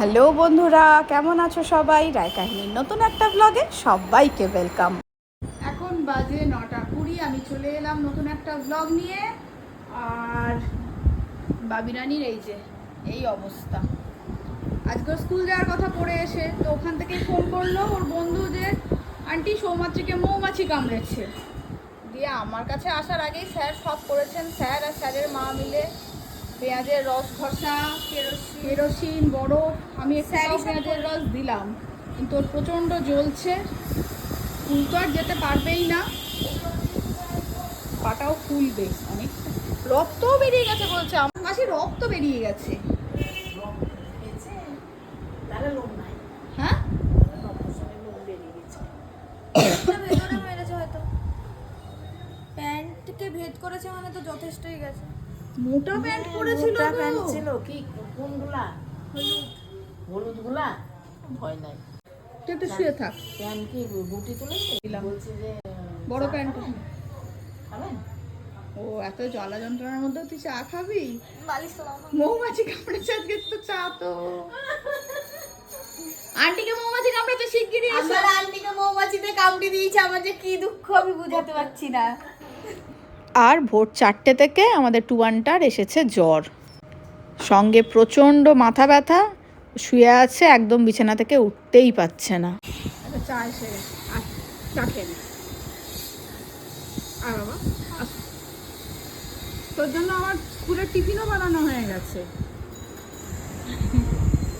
Hello বন্ধুরা, কেমন আছো সবাই? রায় কাহিনীর নতুন একটা ব্লগে সবাইকে ওয়েলকাম এখন বাজে নটা কুড়ি, আমি চলে এলাম নতুন একটা ব্লগ নিয়ে। আর বাবিরানির এই যে, এই অবস্থা। আজকে স্কুল যাওয়ার কথা পড়ে এসে, তো ওখান থেকে ফোন করল ওর বন্ধু যে, আন্টি, সৌমাত্রীকে মৌমাছি কামড়েছে। দিয়ে আমার কাছে আসার আগেই স্যার সব করেছেন। স্যার আর স্যারের মা মিলে পেঁয়াজের রস ঘষা কেরোসিন। বরফ আমি স্যারই পেঁয়াজের রস দিলাম। কিন্তু ওর প্রচণ্ড জ্বলছে। ফুল তো আর যেতে পারবেই না। পাটাও ফুলবে অনেক রক্তও বেরিয়ে গেছে বলছে আমার কাছে রক্ত বেরিয়ে গেছে। হ্যাঁ? বেরিয়ে গেছে ভেতরে হয়তো। প্যান্টকে ভেদ করেছে মানে তো যথেষ্টই গেছে। মোটা প্যান্ট পরেছিল মোটা প্যান্ট ছিল কি কোনগুলা? হলুদগুলা ভয় নাই। তুই একটু শুয়ে থাক। প্যান্ট কি গুটি তুলেছে? বলছে যে বড় প্যান্ট। খাবেন? ও এত জ্বালা যন্ত্রণার মধ্যেও তুই চা খাবি? মৌমাছি কামড়েছে আজকে তো চা তো। আন্টিকে মৌমাছি কামড়েছে শিগগিরই আমার আন্টিকে মৌমাছিতে কামড়ে দিয়েছে আমার যে কি দুঃখ আমি বুঝাতে পারছি না। আর ভোর চারটে থেকে আমাদের টুয়ানটার এসেছে জ্বর। সঙ্গে প্রচণ্ড মাথা ব্যথা, শুয়ে আছে, একদম বিছানা থেকে উঠতেই পাচ্ছে না। চা এসে। আর বাবা তোর জন্য আমার স্কুলের টিফিনও বানানো হয়ে গেছে।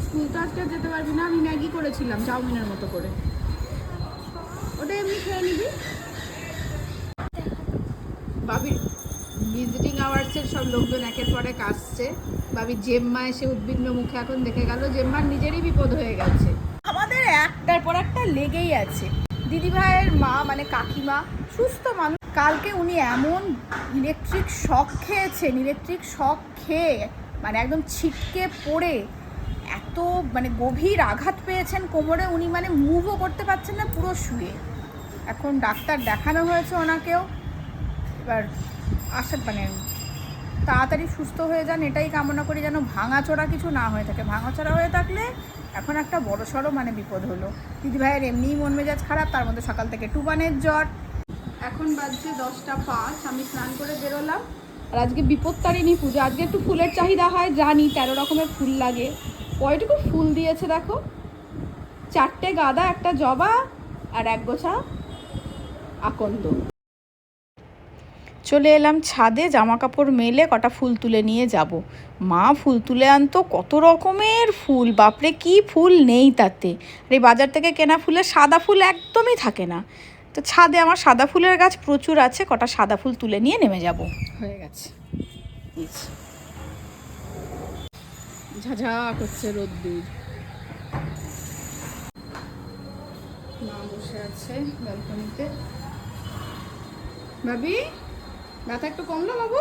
স্কুল তো আজকে যেতে পারবি না, আমি ম্যাগি করেছিলাম, চাউমিনের মতো করে। ওটা এমনি খেয়ে নিবি? বাবির ভিজিটিং আওয়ার্সের সব লোকজন একের পর এক আসছে। বাবির জেম্মা এসে উদ্বিগ্ন মুখে এখন দেখে গেল জেম্মার নিজেরই বিপদ হয়ে গেছে। আমাদের একটার পর একটা লেগেই আছে। দিদি ভাইয়ের মা মানে কাকিমা, সুস্থ মানুষ। কালকে উনি এমন ইলেকট্রিক শক খেয়েছেন ইলেকট্রিক শক খেয়ে মানে একদম ছিটকে পড়ে, এত মানে গভীর আঘাত পেয়েছেন কোমরে, উনি মানে মুভও করতে পারছেন না, পুরো শুয়ে। এখন ডাক্তার দেখানো হয়েছে ওনাকেও। এবার আসার মানে তাড়াতাড়ি সুস্থ হয়ে যান, এটাই কামনা করি যেন ভাঙাচোরা কিছু না হয়ে থাকে। ভাঙাচোরা হয়ে থাকলে এখন একটা বড় সড়ো মানে বিপদ হলো। দিদিভাইয়ের এমনিই মন মেজাজ খারাপ, তার মধ্যে সকাল থেকে টুবানের জ্বর। এখন বাজছে দশটা পাঁচ, আমি স্নান করে বেরোলাম। আর আজকে বিপত্তারিণী পুজো, আজকে একটু ফুলের চাহিদা হয়, জানি তেরো রকমের ফুল লাগে। কয়টুকু ফুল দিয়েছে দেখো? চারটে গাঁদা, একটা জবা আর এক গোছা আকন্দ। চলে এলাম ছাদে জামা কাপড় মেলে কটা ফুল তুলে নিয়ে যাব। মা ফুল তুলে আনতো, কত রকমের ফুল, বাপরে কি ফুল নেই তাতে। আর এই বাজার থেকে কেনা ফুলে সাদা ফুল একদমই থাকে না। তো ছাদে আমার সাদা ফুলের গাছ প্রচুর আছে, কটা সাদা ফুল তুলে নিয়ে নেমে যাব। হয়ে গেছে। ঝাঝা করছে রোদ্দুর। মা বসে আছে ব্যালকনিতে ভাবি? ব্যথা একটু কমলো বাবু?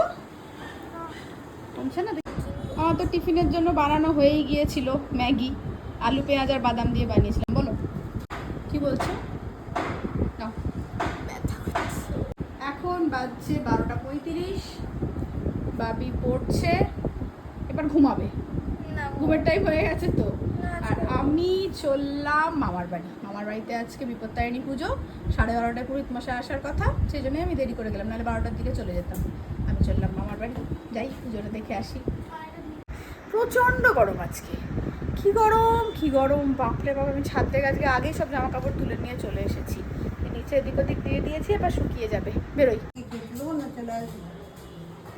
কমছে না দেখি। আমার তো টিফিনের জন্য বানানো হয়েই গিয়েছিল ম্যাগি আলু পেঁয়াজ আর বাদাম দিয়ে বানিয়েছিলাম বলো। কি বলছো? নাও। এখন বাজছে বারোটা পঁয়ত্রিশ বাবি পড়ছে এবার ঘুমাবে। ঘুমের টাইম হয়ে গেছে তো। আর আমি চললাম মামার বাড়ি। মামার বাড়িতে আজকে বিপত্তারিণী পুজো সাড়ে বারোটায় পুরোহিত মশাই আসার কথা সেই জন্যই আমি দেরি করে গেলাম নাহলে বারোটার দিকে চলে যেতাম। আমি চললাম মামার বাড়ি যাই পুজোটা দেখে আসি। প্রচণ্ড গরম আজকে। কি গরম কি গরম বাপরে বাপ আমি ছাদ থেকে আজকে আগেই সব জামা কাপড় তুলে নিয়ে চলে এসেছি। নিচে এদিক ওদিক দিয়ে দিয়েছি এবার শুকিয়ে যাবে। বেরোই।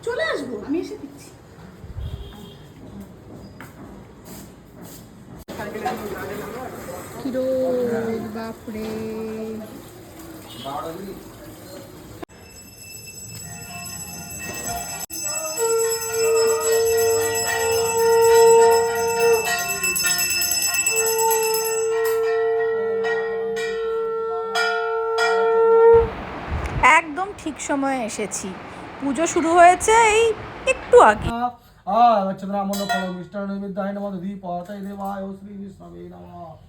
চলে আসব আমি এসে বাপরে। একদম ঠিক সময়ে এসেছি। পুজো শুরু হয়েছে এই একটু আগে। আগচ্ছন্দ্রামণ ফল মিষ্টান নৈবেদ্যায় নমঃ দীপতায় দেবায় শ্রী বিষ্ণবে নমঃ।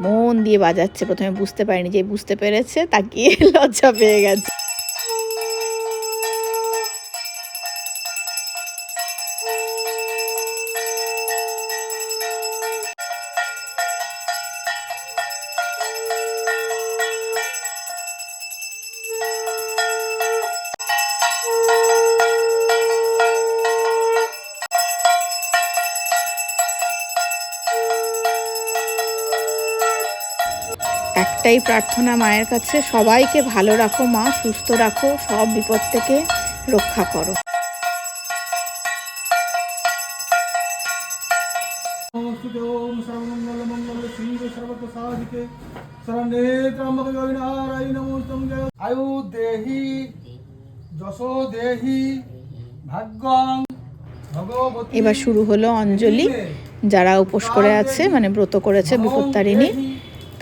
মন দিয়ে বাজাচ্ছে। প্রথমে বুঝতে পারিনি যে বুঝতে পেরেছে তাকিয়ে লজ্জা পেয়ে গেছে। একটাই প্রার্থনা মায়ের কাছে সবাইকে ভালো রাখো মা সুস্থ রাখো সব বিপদ থেকে রক্ষা করো। আয়ু দেহি যশো দেহি ভাগ্যং এবার শুরু হলো অঞ্জলি। যারা উপোস করে আছে মানে ব্রত করেছে বিপত্তারিণী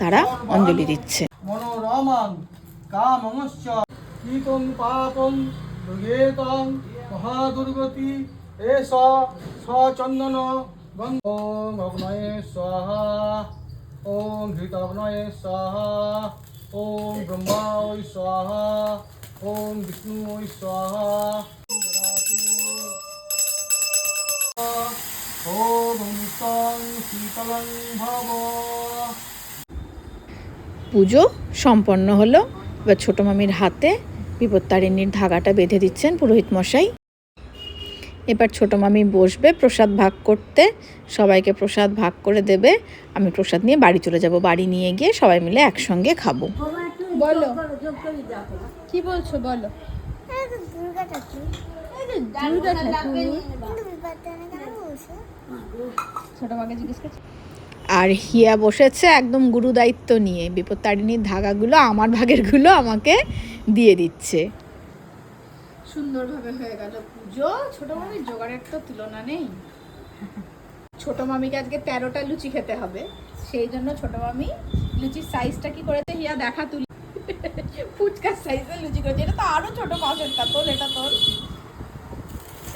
তারা অঞ্জলি দিচ্ছে। মনোরমাং কামংশ্চ কীতং পাপং দুর্গেতং মহাদুর্গতি। এষ সচন্দন ওম অগ্নয়ে স্বাহা ওম ঘৃতগ্নয়ে স্বাহা ওম ব্রহ্মায় স্বাহা ওম বিষ্ণুয় স্বাহা। ওম তং শীতলং ভব। পুজো সম্পন্ন হলো। এবার ছোট মামির হাতে বিপত্তারিণীর ধাগাটা বেঁধে দিচ্ছেন পুরোহিত মশাই। এবার ছোট মামি বসবে প্রসাদ ভাগ করতে। সবাইকে প্রসাদ ভাগ করে দেবে। আমি প্রসাদ নিয়ে বাড়ি চলে যাব বাড়ি নিয়ে গিয়ে সবাই মিলে একসঙ্গে খাব। বলো। কি বলছো বলো? ছোট মাকে জিজ্ঞেস করছি। আর হিয়া বসেছে একদম গুরু দায়িত্ব নিয়ে। বিপত্তারিণীর ধাগাগুলো, আমার ভাগেরগুলো আমাকে দিয়ে দিচ্ছে। সুন্দরভাবে হয়ে গেল পুজো। ছোট মামির জোগাড়ের তো তুলনা নেই। ছোট মামিকে আজকে তেরোটা লুচি খেতে হবে। সেই জন্য ছোট মামি লুচির সাইজটা কি করেছে হিয়া দেখা তুলি। ফুচকার সাইজের লুচি করেছে। এটা তো আরও ছোট পাশেরটা তোর, এটা তোর।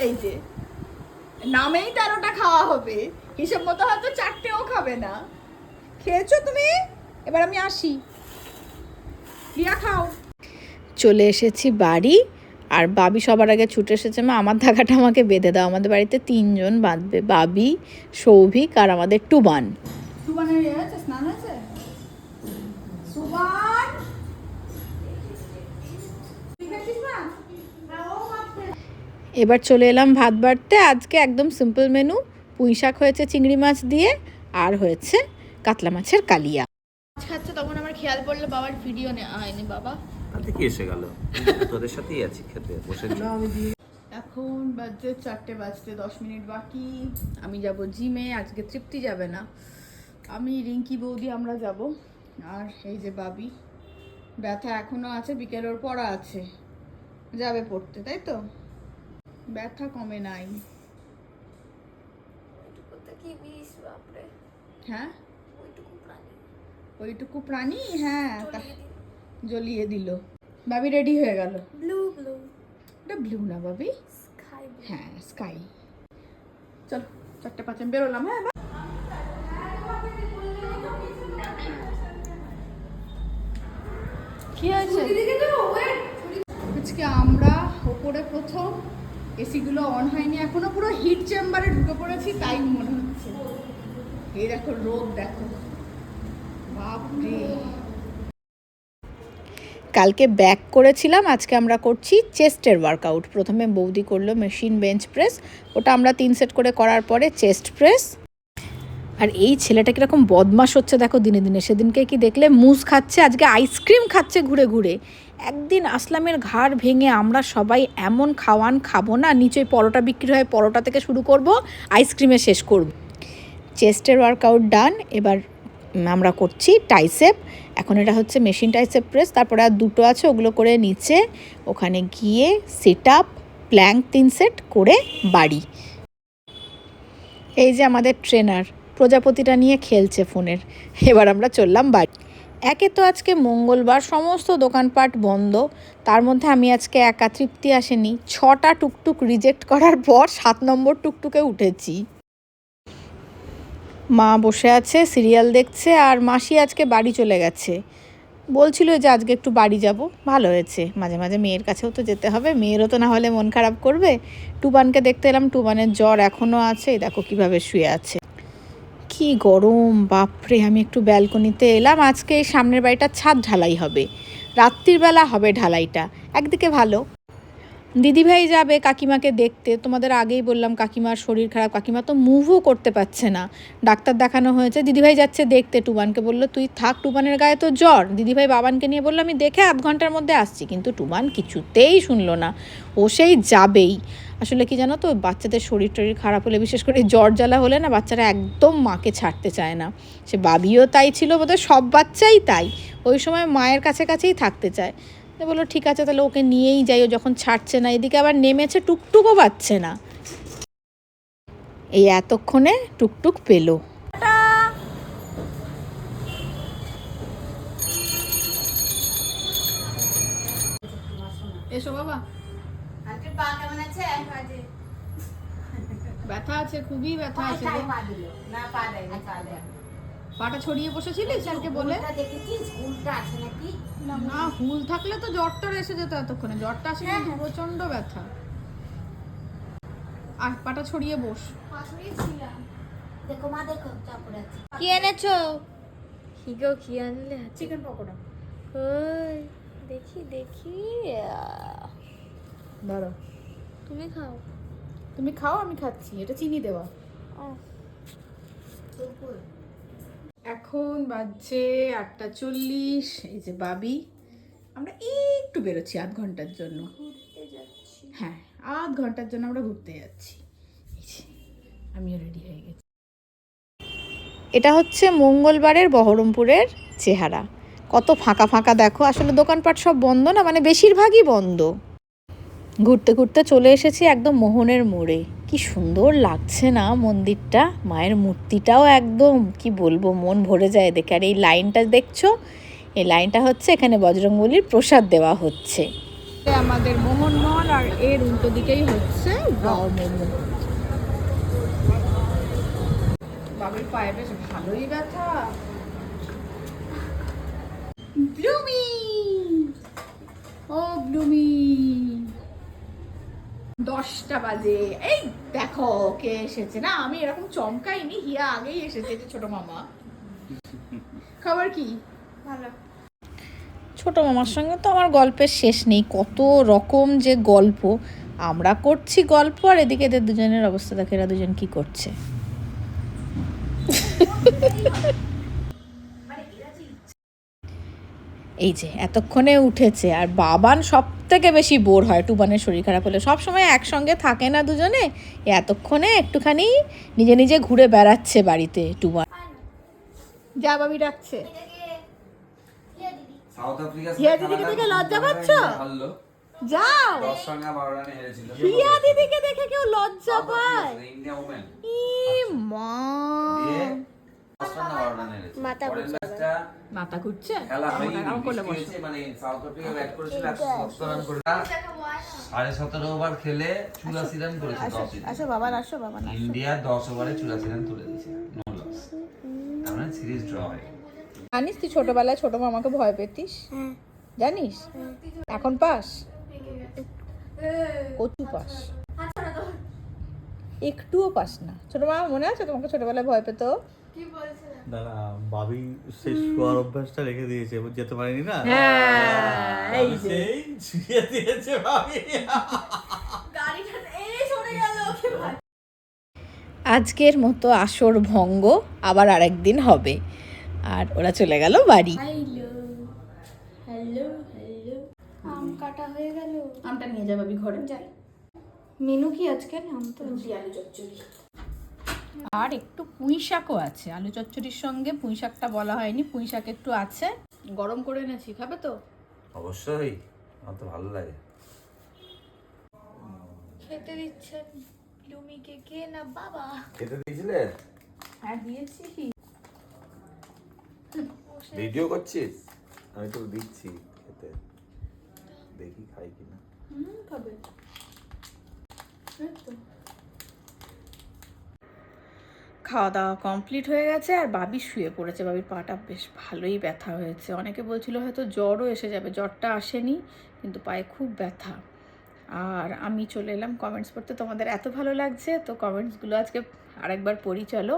এই যে, নামেই তেরোটা খাওয়া হবে। হিসেব মতো হয়তো চারটেও খাবে না। খেয়েছো তুমি? এবার আমি আসি। রিয়া খাও। চলে এসেছি বাড়ি। আর বাবি সবার আগে ছুটে এসেছে মা। আমার ধাগাটা আমাকে বেঁধে দাও। আমাদের বাড়িতে তিনজন বাঁধবে বাবি সৌভিক আর আমাদের টুবান। ইয়ে স্নান হয়েছে? এবার চলে এলাম ভাত বাড়তে। আজকে একদম সিম্পল মেনু পুঁই শাক হয়েছে চিংড়ি মাছ দিয়ে আর হয়েছে কাতলা মাছের কালিয়া। মাছ খাচ্ছে তখন আমার খেয়াল পড়ল বাবার ভিডিও নেওয়া হয়নি বাবা। তাতে কি এসে গেল? তোদের সাথেই আছি খেতে বসে এখন বাজছে চারটে বাজতে দশ মিনিট বাকি। আমি যাব জিমে আজকে তৃপ্তি যাবে না। আমি রিঙ্কি বৌদি আমরা যাব। আর এই যে বাবি ব্যথা এখনও আছে বিকেল ওর পড়া আছে। যাবে পড়তে তাই তো? ব্যথা কমে নাই। কি বিষ বাপরে। হ্যাঁ? ওইটুকু প্রাণী। ওইটুকু প্রাণী? হ্যাঁ জ্বলিয়ে দিল। বাবি রেডি হয়ে গেল। ব্লু ব্লু ওটা ব্লু না বাবি স্কাই হ্যাঁ স্কাই চল চারটে পাঁচে বেরোলাম হ্যাঁ. কি হয়েছে? আজকে আমরা ওপরে প্রথম এসিগুলো অন হয়নি, এখনও পুরো হিট চেম্বারে ঢুকে পড়েছি, তাই মনে হচ্ছে। এই দেখো রোগ দেখো। বাপরে। কালকে ব্যাক করেছিলাম, আজকে আমরা করছি চেস্টের ওয়ার্কআউট প্রথমে বৌদি করল মেশিন বেঞ্চ প্রেস ওটা আমরা তিন সেট করে করার পরে চেস্ট প্রেস আর এই ছেলেটা কীরকম বদমাস হচ্ছে দেখো দিনে দিনে। সেদিনকে কি দেখলে মুজ খাচ্ছে, আজকে আইসক্রিম খাচ্ছে ঘুরে ঘুরে। একদিন আসলামের ঘাড় ভেঙে আমরা সবাই এমন খাওয়ান খাব না, নিচে পরোটা বিক্রি হয়, পরোটা থেকে শুরু করব আইসক্রিমে শেষ করব। চেস্টের ওয়ার্কআউট ডান এবার আমরা করছি টাইসেপ এখন এটা হচ্ছে মেশিন টাইসেপ প্রেস তারপরে আর দুটো আছে, ওগুলো করে নিচে, ওখানে গিয়ে সেট আপ প্ল্যাঙ্ক তিন সেট করে বাড়ি। এই যে আমাদের ট্রেনার প্রজাপতিটা নিয়ে খেলছে ফোনের। এবার আমরা চললাম বাড়ি। একে তো আজকে মঙ্গলবার, সমস্ত দোকানপাট বন্ধ। তার মধ্যে আমি আজকে একা তৃপ্তি আসেনি। ছটা টুকটুক রিজেক্ট করার পর সাত নম্বর টুকটুকে উঠেছি। মা বসে আছে সিরিয়াল দেখছে আর মাসি আজকে বাড়ি চলে গেছে। বলছিল যে আজকে একটু বাড়ি যাব। ভালো হয়েছে। মাঝে মাঝে মেয়ের কাছেও তো যেতে হবে। মেয়েরও তো না হলে মন খারাপ করবে। টুবানকে দেখতে এলাম। টুবানের জ্বর এখনও আছে। দেখো কীভাবে শুয়ে আছে। কি গরম, বাপরে, আমি একটু ব্যালকনিতে এলাম, আজকে সামনের বাড়িটার ছাদ ঢালাই হবে। রাত্রিবেলা হবে ঢালাইটা। একদিকে ভালো। দিদিভাই যাবে কাকিমাকে দেখতে, তোমাদের আগেই বললাম কাকিমার শরীর খারাপ, কাকিমা তো মুভও করতে পারছে না। ডাক্তার দেখানো হয়েছে, দিদিভাই যাচ্ছে দেখতে। টুবানকে বলল, তুই থাক, টুবানের গায়ে তো জ্বর। দিদিভাই বাবানকে নিয়ে বলল, আমি দেখে আধ ঘণ্টার মধ্যে আসছি। কিন্তু টুবান কিছুতেই শুনলো না। ও সেই যাবেই। আসলে কি জানো তো, বাচ্চাদের শরীর টরীর খারাপ হলে, বিশেষ করে জ্বর জ্বালা হলে না, বাচ্চারা একদম মাকে ছাড়তে চায় না। সে বাবিও তাই ছিল বোধহয়, সব বাচ্চাই তাই। ওই সময় মায়ের কাছে কাছেই থাকতে চায়। তো বলল ঠিক আছে তাহলে ওকে নিয়েই যাই ও যখন ছাড়ছে না। এদিকে আবার নেমেছে টুকটুকও পাচ্ছে না। এই এতক্ষণে টুকটুক পেল। এসো বাবা। আজকে পা কেমন আছে? ব্যথা আছে খুবই ব্যথা আছে কোথায় পা দিল না পা দেয় পাটা ছড়িয়ে বসেছিলিস স্যারকে বলে? দেখেছিস? উল্টা আছে নাকি? না হুল থাকলে তো জ্বরটা এসে যেত এতক্ষণে। জ্বরটা আসে হ্যাঁ, কিন্তু প্রচণ্ড ব্যথা। আর পাটা ছড়িয়ে বস। দেখো মা দেখো চাপড়ে আছে। কি এনেছো? কি গো কি আনলে? চিকেন পকোড়া। ওই দেখি দেখি। ধরো। তুমি খাও। তুমি খাও আমি খাচ্ছি। এটা চিনি দেওয়া। ও। এখন বাজছে আটটা চল্লিশ এই যে বাবি। আমরা একটু বেরোচ্ছি আধ ঘণ্টার জন্য। হ্যাঁ আধ ঘণ্টার জন্য আমরা ঘুরতে যাচ্ছি। আমিও রেডি হয়ে গেছি। এটা হচ্ছে মঙ্গলবারের বহরমপুরের চেহারা। কত ফাঁকা ফাঁকা দেখো। আসলে দোকানপাট সব বন্ধ না? মানে বেশিরভাগই বন্ধ। ঘুরতে ঘুরতে চলে এসেছি একদম মোহনের মোড়ে। কি সুন্দর লাগছে না মন্দিরটা? মায়ের মূর্তিটাও একদম, কি বলব, মন ভরে যায় দেখে। আর এই লাইনটা দেখছ? এই লাইনটা হচ্ছে এখানে বজরংবলির প্রসাদ দেওয়া হচ্ছে। আমাদের মোহন মহল আর এর উল্টো দিকেই হচ্ছে বাবির পায়ে বেশ ভালোই ব্যথা। ব্লুমি ও ব্লুমি দশটা বাজে। এই দেখো কে এসেছে। না আমি এরকম চমকাইনি হিয়া আগেই এসেছে যে ছোট মামা। খবর কি? ভালো। ছোট মামার সঙ্গে তো আমার গল্পের শেষ নেই। কত রকম যে গল্প। আমরা করছি গল্প আর এদিকে এদের দুজনের অবস্থা দেখে এরা দুজন কি করছে। এই যে এতক্ষণে উঠেছে আর বাবান সব থেকে বেশি বোর হয় টুবানের শরীর খারাপ হলে। সবসময় একসঙ্গে থাকে না দুজনে এ এতক্ষণে একটুখানি নিজে নিজে ঘুরে বেড়াচ্ছে বাড়িতে টুবান। যা বাবি ডাকছে। হিয়া দিদিকে দেখে লজ্জা পাচ্ছ? যাও। হিয়া দিদিকে দেখে কেউ লজ্জা পায়? ই মা। মাথা ঘুরছে। মানে সাউথ আফ্রিকা ব্যাট করেছিল রান করে সাড়ে সতেরো ওভার খেলে চুরাশি রান করেছে আসো বাবা আসো বাবা ইন্ডিয়া দশ ওভারে চুরাশি রান তুলে দিয়েছে নো লস তার মানে সিরিজ ড্র হয়। জানিস তুই ছোটবেলায় ছোট মামাকে ভয় পেতিস? জানিস? এখন পাস? কচু পাস। একটুও পাস না। ছোট মামা মনে আছে তোমাকে ছোটবেলায় ভয় পেতো? দাঁড়া বাবি সেই শোয়ার অভ্যাসটা রেখে দিয়েছে যেতে পারিনি না? হ্যাঁ এই সেই শুয়ে দিয়েছে বাবি। আজকের মতো আসর ভঙ্গ আবার আরেকদিন হবে। আর ওরা চলে গেল বাড়ি। আম কাটা হয়ে গেল। আমটা নিয়ে যাব ঘরে। যাই। মেনু কি আজকে আম তো আর একটু পুঁই শাকও আছে। আলু চচ্চড়ির সঙ্গে পুঁই শাকটা বলা হয়নি পুঁই শাক একটু আছে। গরম করে এনেছি খাবে তো? অবশ্যই আমার তো ভালো লাগে। খেতে দিচ্ছে লুমিকে কে না বাবা? খেতে দিয়েছিলে? হ্যাঁ দিয়েছি। ভিডিও করছিস? আমি তো দিচ্ছি খেতে। দেখি খাই কিনা। হুম খাবে। এই তো। খাওয়া দাওয়া কমপ্লিট হয়ে গেছে আর বাবি শুয়ে পড়েছে। বাবির পাটা বেশ ভালোই ব্যথা হয়েছে। অনেকে বলছিল হয়তো জ্বরও এসে যাবে, জ্বরটা আসেনি, কিন্তু পায়ে খুব ব্যথা। আর আমি চলে এলাম কমেন্টস পড়তে। তোমাদের এত ভালো লাগছে, তো কমেন্টসগুলো আজকে আরেকবার পড়ি, চলো।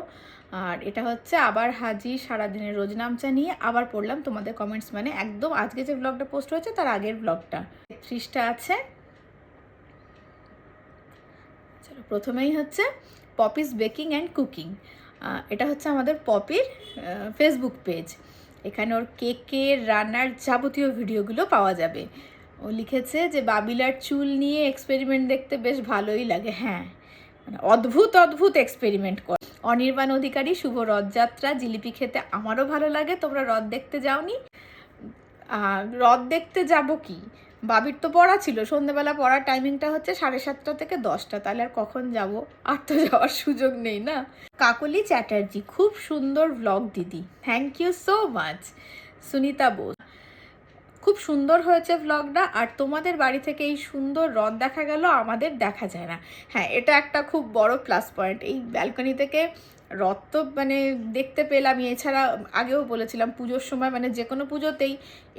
আর এটা হচ্ছে আবার হাজি, সারাদিনের রোজ নামচা নিয়ে আবার পড়লাম তোমাদের কমেন্টস মানে একদম আজকে যে ব্লগটা পোস্ট হয়েছে, তার আগের ব্লগটা ত্রিশটা আছে। চলো, প্রথমেই হচ্ছে পপিস বেকিং অ্যান্ড কুকিং। এটা হচ্ছে আমাদের পপির ফেসবুক পেজ এখানে ওর কেকের রান্নার যাবতীয় ভিডিওগুলো পাওয়া যাবে। ও লিখেছে যে, বাবিলার চুল নিয়ে এক্সপেরিমেন্ট দেখতে বেশ ভালোই লাগে। হ্যাঁ মানে অদ্ভুত অদ্ভুত এক্সপেরিমেন্ট কর। অনির্বাণ অধিকারী, শুভ রথযাত্রা, জিলিপি খেতে আমারও ভালো লাগে, তোমরা রথ দেখতে যাওনি? রথ দেখতে যাব কি? বাবির তো পড়া ছিল, সন্ধেবেলা পড়ার টাইমিংটা হচ্ছে সাড়ে সাতটা থেকে দশটা, তাহলে আর কখন যাব? আর তো যাওয়ার সুযোগ নেই না? কাকলি চ্যাটার্জি, খুব সুন্দর ব্লগ দিদি। Thank you so much Sunita Bose. খুব সুন্দর হয়েছে ভ্লগটা আর তোমাদের বাড়ি থেকে এই সুন্দর রথ দেখা গেল, আমাদের দেখা যায় না। হ্যাঁ এটা একটা খুব বড় প্লাস পয়েন্ট এই ব্যালকনি থেকে রথ তো মানে দেখতে পেলাম এছাড়া আগেও বলেছিলাম, পুজোর সময় মানে যে কোনো পুজোতেই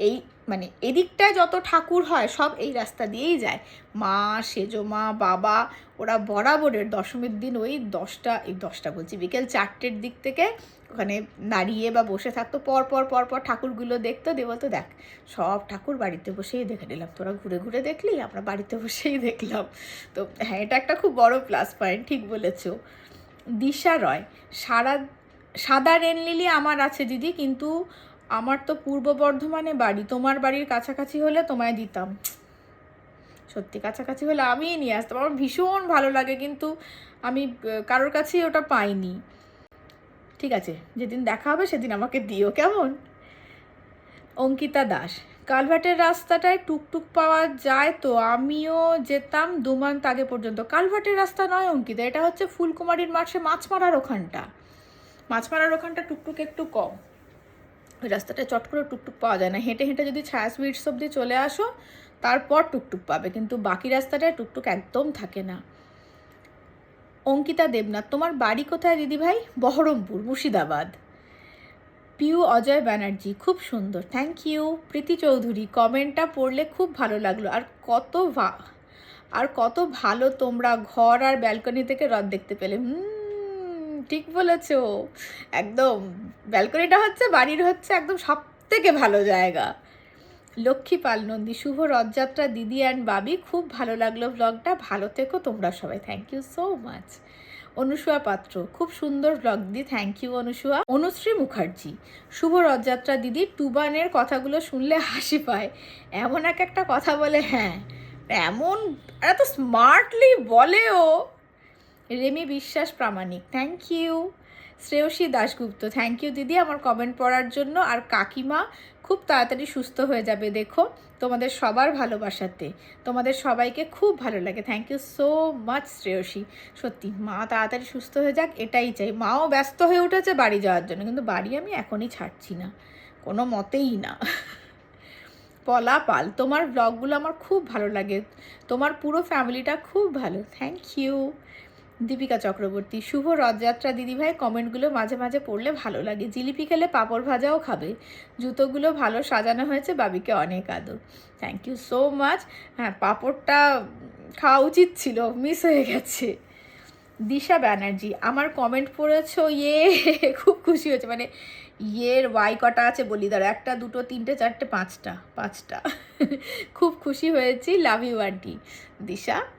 এই মানে এদিকটায় যত ঠাকুর হয় সব এই রাস্তা দিয়েই যায়। মা সেজো মা বাবা, ওরা বরাবরের দশমীর দিন ওই দশটা, এই দশটা বলছি, বিকেল চারটের দিক থেকে ওখানে দাঁড়িয়ে বা বসে থাকতো, পর পর পর পর ঠাকুরগুলো দেখতো, দিয়ে বলতো, দেখ, সব ঠাকুর বাড়িতে বসেই দেখে নিলাম। তোরা ঘুরে ঘুরে দেখলি? আমরা বাড়িতে বসেই দেখলাম। তো হ্যাঁ এটা একটা খুব বড় প্লাস পয়েন্ট ঠিক বলেছ। দিশা রয়। সারা, সাদা রেন লিলি আমার আছে দিদি, কিন্তু আমার তো পূর্ব বর্ধমানে বাড়ি। তোমার বাড়ির কাছাকাছি হলে তোমায় দিতাম। সত্যি কাছাকাছি হলে আমিই নিয়ে আসতাম। আমার ভীষণ ভালো লাগে, কিন্তু আমি কারোর কাছেই ওটা পাইনি। ঠিক আছে, যেদিন দেখা হবে সেদিন আমাকে দিও, কেমন? অঙ্কিতা দাস। কালভার্টের রাস্তাটায় টুকটুক পাওয়া যায় তো, আমিও যেতাম দু মান্থ আগে পর্যন্ত। কালভার্টের রাস্তা নয়, অঙ্কিতা, এটা হচ্ছে ফুলকুমারীর মাঠে মাছ মারার ওখানটা। মাছ মারার ওখানটা টুকটুক একটু কম। ওই রাস্তাটা চট করে টুকটুক পাওয়া যায় না। হেঁটে হেঁটে যদি ছায়া সুইটস অব্দি চলে আসো, তারপর টুকটুক পাবে। কিন্তু বাকি রাস্তাটায় টুকটুক একদম থাকে না। অঙ্কিতা দেবনাথ, তোমার বাড়ি কোথায় দিদিভাই? বহরমপুর, মুর্শিদাবাদ। পিউ অজয় ব্যানার্জি, খুব সুন্দর। থ্যাংক ইউ প্রীতি চৌধুরী কমেন্টটা পড়লে খুব ভালো লাগল। আর কত ভা- আর কত ভালো তোমরা ঘর আর ব্যালকনি থেকে রথ দেখতে পেলে। ঠিক বলেছ। একদম ব্যালকনিটা হচ্ছে, বাড়ির হচ্ছে একদম সব থেকে ভালো জায়গা। লক্ষ্মী পাল নন্দী, শুভ রথযাত্রা, দিদি অ্যান্ড বাবি, খুব ভালো লাগল ব্লগটা ভালো থেকো তোমরা সবাই। Thank you so much Anusuya Patra. খুব সুন্দর ব্লগ দিদি থ্যাংক ইউ অনুসুয়া। অনুশ্রী মুখার্জি। শুভ রথযাত্রা দিদি, টুবানের কথাগুলো শুনলে হাসি পায়। এমন এক একটা কথা বলে হ্যাঁ এমন এত স্মার্টলি বলেও। Remi Biswas Pramanik thank you Shreyasi Dasgupta. Thank you দিদি, আমার কমেন্ট পড়ার জন্য। আর কাকিমা খুব তাড়াতাড়ি সুস্থ হয়ে যাবে, দেখো, তোমাদের সবার ভালোবাসাতে। তোমাদের সবাইকে খুব ভালো লাগে। Thank you so much Shreyasi. সত্যি, মা তাড়াতাড়ি সুস্থ হয়ে যাক, এটাই চাই। মাও ব্যস্ত হয়ে উঠেছে বাড়ি যাওয়ার জন্য, কিন্তু বাড়ি আমি এখনই ছাড়ছি না। কোনো মতেই না। পলা পাল তোমার ব্লগগুলো আমার খুব ভালো লাগে। তোমার পুরো ফ্যামিলিটা খুব ভালো। Thank you Dipika Chakraborty. শুভ রথযাত্রা, দিদিভাই, কমেন্টগুলো মাঝে মাঝে পড়লে ভালো লাগে। জিলিপি খেলে পাঁপড় ভাজাও খাবে। জুতোগুলো ভালো সাজানো হয়েছে, বাবিকে অনেক আদর। থ্যাংক ইউ সো মাচ হ্যাঁ পাঁপড়টা খাওয়া উচিত ছিল মিস হয়ে গেছে। দিশা ব্যানার্জি, আমার কমেন্ট পড়েছো? ইয়ে খুব খুশি হয়েছে। মানে ইয়ের ওয়াই কটা আছে বলি দাঁড়ো একটা, দুটো, তিনটে, চারটে, পাঁচটা পাঁচটা। খুব খুশি হয়েছি লাভ ইউ আন্টি দিশা?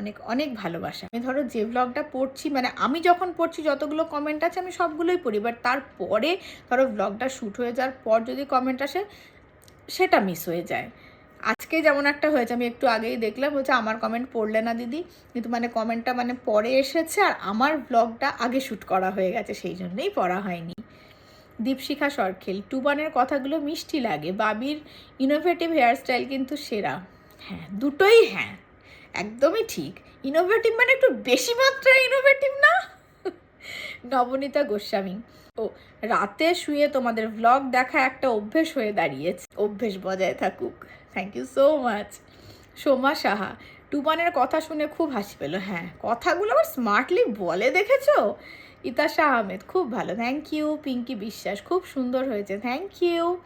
অনেক অনেক ভালোবাসা। আমি ধরো যে ব্লগটা পড়ছি মানে আমি যখন পড়ছি, যতগুলো কমেন্ট আছে আমি সবগুলোই পড়ি বাট তারপরে ধরো ব্লগটা শ্যুট হয়ে যাওয়ার পর যদি কমেন্ট আসে, সেটা মিস হয়ে যায়। আজকে যেমন একটা হয়েছে, আমি একটু আগেই দেখলাম, বলছে আমার কমেন্ট পড়লে না দিদি, কিন্তু মানে কমেন্টটা মানে পরে এসেছে আর আমার ব্লগটা আগে শ্যুট করা হয়ে গেছে, সেই জন্যই পড়া হয়নি। দীপশিখা সরখেল, টুবানের কথাগুলো মিষ্টি লাগে, বাবির ইনোভেটিভ হেয়ারস্টাইল কিন্তু সেরা। হ্যাঁ দুটোই হ্যাঁ। একদমই ঠিক। ইনোভেটিভ মানে একটু বেশি মাত্রায় ইনোভেটিভ না? নবনীতা গোস্বামী। ও, রাতে শুয়ে তোমাদের ভ্লগ দেখা একটা অভ্যেস হয়ে দাঁড়িয়েছে। অভ্যেস বজায় থাকুক। Thank you so much Soma Saha টুপানের কথা শুনে খুব হাসি পেল। হ্যাঁ কথাগুলো আবার স্মার্টলি বলে দেখেছ? ইতাশা আহমেদ, খুব ভালো। থ্যাংক ইউ পিঙ্কি বিশ্বাস, খুব সুন্দর হয়েছে। থ্যাংক ইউ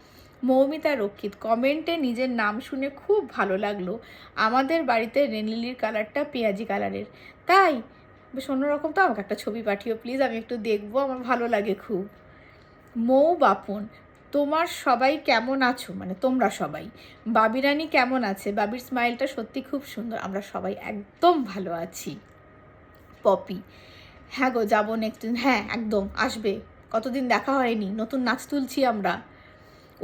মৌমিতা রক্ষিত। কমেন্টে নিজের নাম শুনে খুব ভালো লাগল। আমাদের বাড়িতে রেনলিলির কালারটা পেঁয়াজি কালারের। তাই বেশ অন্যরকম তো, আমাকে একটা ছবি পাঠিও, প্লিজ আমি একটু দেখব, আমার ভালো লাগে খুব। মৌ বাপন, তোমার সবাই কেমন আছো? মানে তোমরা সবাই। বাবি রানী কেমন আছে? বাবির স্মাইলটা সত্যি খুব সুন্দর, আমরা সবাই একদম ভালো আছি। পপি হ্যাঁ গো, যাব নেক্সট হ্যাঁ একদম, আসবে। কতদিন দেখা হয়নি, নতুন নাচ তুলছি আমরা।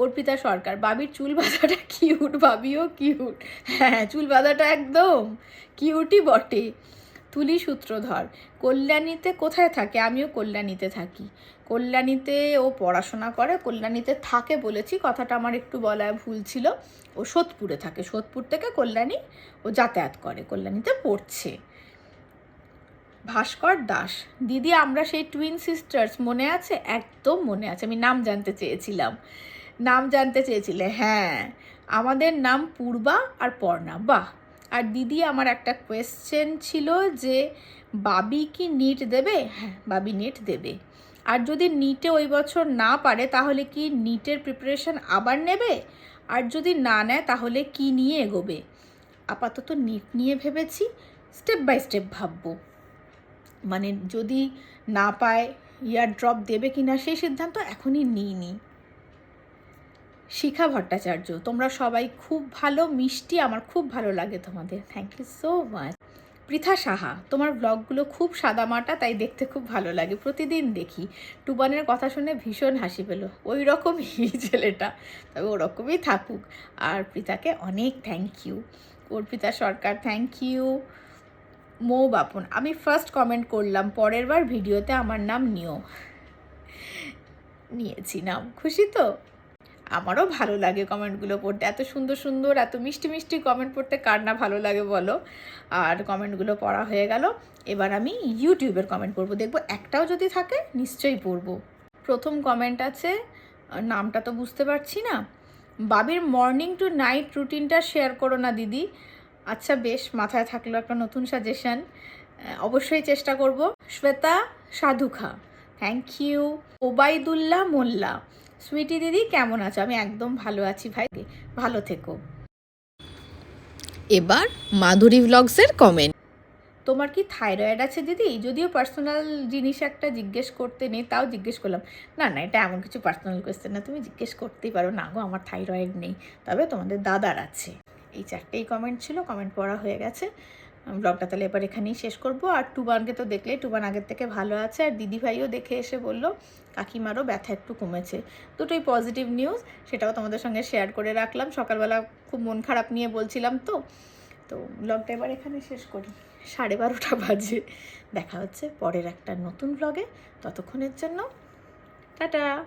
অর্পিতা সরকার, বাবির চুল বাঁধাটা কিউট বাবিও কিউট হ্যাঁ চুল বাঁধাটা একদম কিউটই বটে। তুলি সূত্রধর, কল্যাণীতে কোথায় থাকে? আমিও কল্যাণীতে থাকি। কল্যাণীতে ও পড়াশোনা করে, কল্যাণীতে থাকে বলেছি, কথাটা আমার একটু বলায় ভুল ছিল। ও সোদপুরে থাকে, সোদপুর থেকে কল্যাণী ও যাতায়াত করে, কল্যাণীতে পড়ছে। ভাস্কর দাস, দিদি আমরা সেই টুইন সিস্টার্স মনে আছে? একদম মনে আছে, আমি নাম জানতে চেয়েছিলাম। নাম জানতে চেয়েছিলে হ্যাঁ। আমাদের নাম পূর্বা আর পর্ণা। বাহ! আর দিদি, আমার একটা কোয়েশ্চেন ছিল যে, বাবি কি নিট দেবে? হ্যাঁ বাবি নিট দেবে। আর যদি নিটে ওই বছর না পারে, তাহলে কি নিটের প্রিপারেশন আবার নেবে? আর যদি না নেয়, তাহলে কি নিয়ে এগোবে? আপাতত নিট নিয়ে ভেবেছি স্টেপ বাই স্টেপ ভাববো। মানে যদি না পায় ইয়ার ড্রপ দেবে কি না সেই সিদ্ধান্ত এখনই নিইনি। শিখা ভট্টাচার্য, তোমরা সবাই খুব ভালো, মিষ্টি, আমার খুব ভালো লাগে তোমাদের। Thank you so much Pritha Saha, তোমার ব্লগগুলো খুব সাদামাটা, তাই দেখতে খুব ভালো লাগে। প্রতিদিন দেখি। টুবানের কথা শুনে ভীষণ হাসি পেল। ওই রকমই ছেলেটা, তবে ওরকমই থাকুক। আর পৃথাকে অনেক thank you Arpita Sarkar thank you Mou Bapan, আমি ফার্স্ট কমেন্ট করলাম, পরের বার ভিডিওতে আমার নাম নিও। নিয়েছি নাম। খুশি তো? আমারও ভালো লাগে কমেন্টগুলো পড়তে। এত সুন্দর সুন্দর, এত মিষ্টি মিষ্টি কমেন্ট পড়তে কার না ভালো লাগে বলো। আর কমেন্টগুলো পড়া হয়ে গেল। এবার আমি ইউটিউবের কমেন্ট পড়ব। দেখব একটাও যদি থাকে, নিশ্চয়ই পড়ব। প্রথম কমেন্ট আছে, নামটা তো বুঝতে পারছি না। বাবির মর্নিং টু নাইট রুটিনটা শেয়ার করো না দিদি। আচ্ছা বেশ, মাথায় থাকল একটা নতুন সাজেশান অবশ্যই চেষ্টা করব। শ্বেতা সাধুখা থ্যাংক ইউ ওবায়দুল্লাহ মোল্লা সুইটি দিদি কেমন আছো? আমি একদম ভালো আছি ভাই। ভালো থেকো। এবার মাধুরী ভ্লগসের কমেন্ট তোমার কি থাইরয়েড আছে দিদি? যদিও পার্সোনাল জিনিস একটা জিজ্ঞেস করতে নেই তাও জিজ্ঞেস করলাম। না না এটা এমন কিছু পার্সোনাল কোয়েশ্চেন না তুমি জিজ্ঞেস করতেই পারো। না গো আমার থাইরয়েড নেই। তবে তোমাদের দাদার আছে। এই চারটেই কমেন্ট ছিল কমেন্ট পড়া হয়ে গেছে। ব্লগটা তাহলে এবার এখানেই শেষ করব। আর টুবানকে তো দেখলেই টুবান আগের থেকে ভালো আছে। আর দিদিভাইও দেখে এসে বলল, কাকিমারও ব্যথা একটু কমেছে। দুটোই পজিটিভ নিউজ সেটাও তোমাদের সঙ্গে শেয়ার করে রাখলাম। সকালবেলা খুব মন খারাপ নিয়ে বলছিলাম তো। তো ব্লগটা এবার এখানে শেষ করি। সাড়ে বারোটা বাজে। দেখা হচ্ছে পরের একটা নতুন ব্লগে ততক্ষণের জন্য, টাটা!